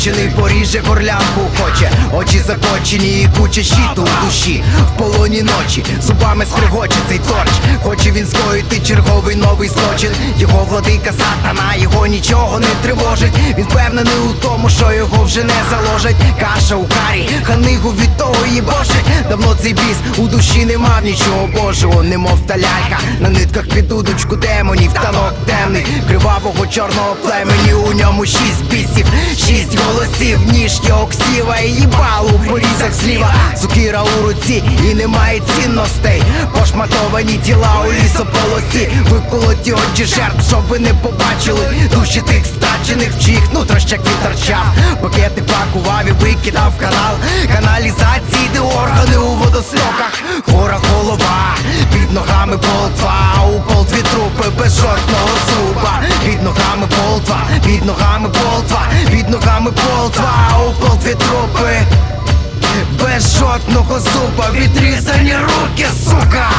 скорочений поріже горлянку хоче, очі закочені і куча щиту у душі. В полоні ночі зубами скригоче цей торч. Хоче він скоїти черговий новий злочин. Його владика сатана, його нічого не тривожить. Він впевнений у тому, що його вже не заложать. Каша у карі, ханигу від того їбошить. Давно цей біс у душі не мав нічого божого, немов та лялька. На нитках під удочку демонів, танок темний, кривавого чорного племені. У ньому шість бісів, шість голосів, ніж його ксіва і їбал у порізах зліва. Сукіра у руці і немає цінностей. Пошматовані тіла у лісополосі, виколоті очі жертв, щоб ви не побачили душі тих страчених, в чиїх нутрощах він торчав. Пакети пакував і викидав канал каналізації, болтва, у пол дві трупи без жодного зуба. Під ногами полтва, під ногами полтва, під ногами полтва у полтві трупи. Без жодного зуба відрізані руки, сука!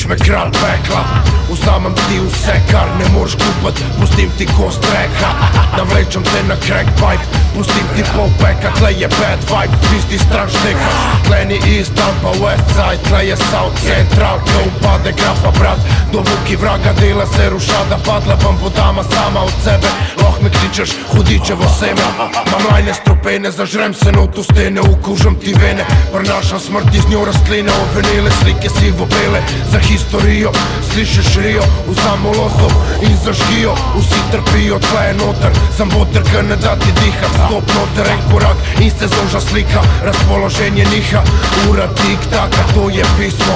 Klič me kralj pekla. Vzamem ti vse, kar ne moreš kupiti Pustim ti kost reka Navlečem te na crack pipe. Pustim ti pol peka, tle je bad vibe. Tisti stran šteka. Tle ni east, tam pa west side. Tle je south central, ko upade grapa brat. Do vuki vraga dela se rušada Padla vam bodama sama od sebe. Loh me kličeš, hudičevo seme. Imam lajne stropene, zažrem se not v stene Ukužem ti vene, prenašam smrt iz njo rastline Ovenele slike sivo bele, zahirane historijo Slišiš rio U samolotov In zažgio Vsi trpijo Tle je noter Sam botrka ne da ti dihat Stop noter korak se zoža slika Raspoloženje niha Ura tik taka To je pismo